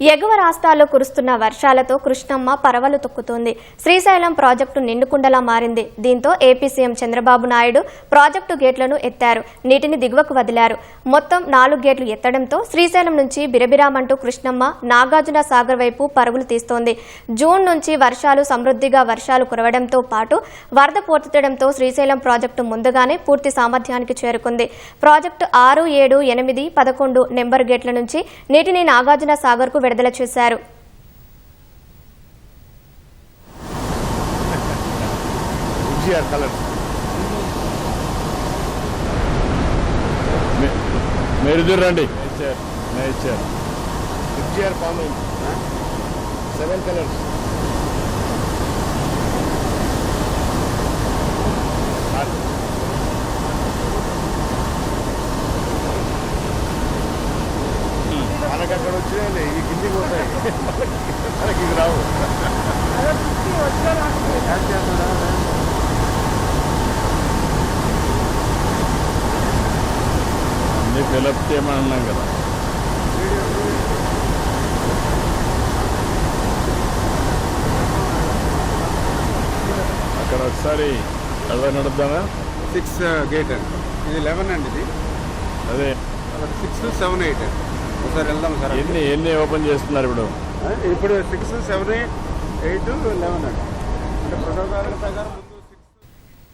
ఎగువ రాష్ట్రాల్లో కురుస్తున్న వర్షాలతో కృష్ణమ్మ పరవలు తొక్కుతోంది. శ్రీశైలం ప్రాజెక్టు నిండుకుండలా మారింది. దీంతో AP CM Chandrababu Naidu project గేట్లను ఎత్తారు. నీటిని దిగువకు వదిలారు. మొత్తం నాలుగు గేట్లు ఎత్తడంతో శ్రీశైలం నుంచి బిరబిరామంటూ కృష్ణమ్మ నాగార్జున సాగర్ వైపు పరుగులు తీస్తోంది. జూన్ నుంచి వర్షాలు సమృద్ధిగా వర్షాలు కురవడంతో పాటు వరద పోర్తడంతో శ్రీశైలం ప్రాజెక్టు ముందుగానే పూర్తి సామర్థ్యానికి చేరుకుంది. ప్రాజెక్టు ఆరు ఏడు ఎనిమిది పదకొండు నెంబర్ గేట్ల నుంచి నీటిని నాగార్జున సాగర్కు విడుదల చేశారు. ఎన్జిఆర్ కలర్స్ మీరు రండి. నేచర్ నేచర్ సెవెన్ కలర్స్ మనకు అక్కడ వచ్చినాయి ఈ కిందికి పోతాయి. మనకి ఇది రావు. అన్ని ఫిలప్ చేయమని అన్నాం కదా. అక్కడ ఒకసారి అదే నడుద్దామా సిక్స్ గేట్ అండి. ఇది లెవెన్ అండి ఇది. అదే. సిక్స్ సెవెన్ ఎయిట్ ఒకసారి వెళ్దాం సార్. ఎన్ని ఎన్ని ఓపెన్ చేస్తున్నారు ఇప్పుడు? ఇప్పుడు six seven eight eight eleven అండి అంటే ప్రోటోకాల్ ప్రకారం